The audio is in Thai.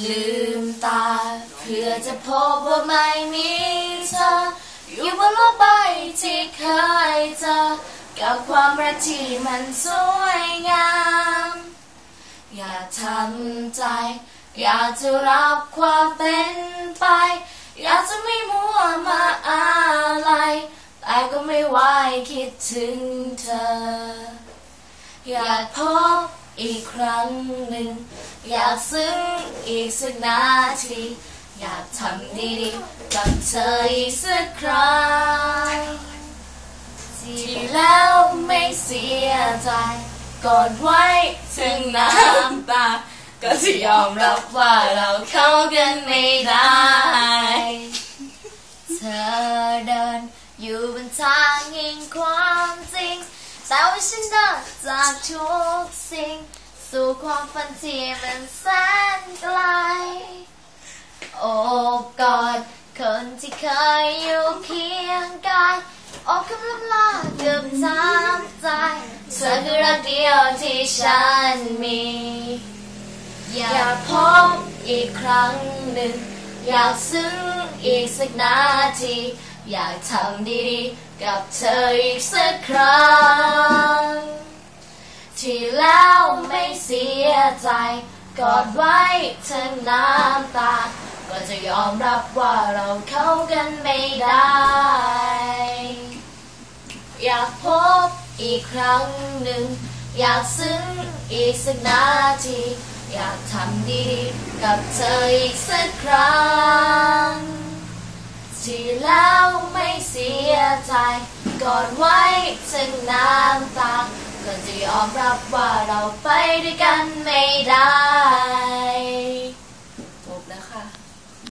ลืมตา เพื่อจะพบว่าไม่มีเธออยู่บนโลกใบที่เคยเจอกับความรักที่มันสวยงาม อย่าทำใจ อยากจะรับความเป็นไป อยากจะไม่มัวมาอะไร แต่ก็ไม่ไหวคิดถึงเธอ อยากพบ อีกครั้งหนึ่ง อยากซึ้งอีกสักนาที อยากทำดีๆกับเธออีกสักครั้งที่แล้วไม่เสียใจกอดไว้ถึงน้ำตา ก็จะยอมรับว่าเราเข้ากันไม่ได้ เธอเดินอยู่บนทางแห่งความ แต่ว่าฉันเดินจากทุกสิ่ง สู่ความฝันที่มันแสนไกล โอบกอดคนที่เคยอยู่เคียงกายโอบคำลำลาเกือบทำใจเธอคือรักเดียวที่ฉันมี อยากพบอีกครั้งหนึ่ง อยากซึ้งอีกสักนาที อยากทำดีๆ กับเธออีกสักครั้ง ใจ กอดไว้ทั้งน้ำตา ก็จะยอมรับว่าเราเข้ากันไม่ได้ อยากพบอีกครั้งหนึ่ง อยากซึ้งอีกสักนาที อยากทำดีกับเธออีกสักครั้งที่แล้วไม่เสียใจ กอดไว้ถึงน้ำตา ยอมรับว่าเราไปด้วยกันไม่ได้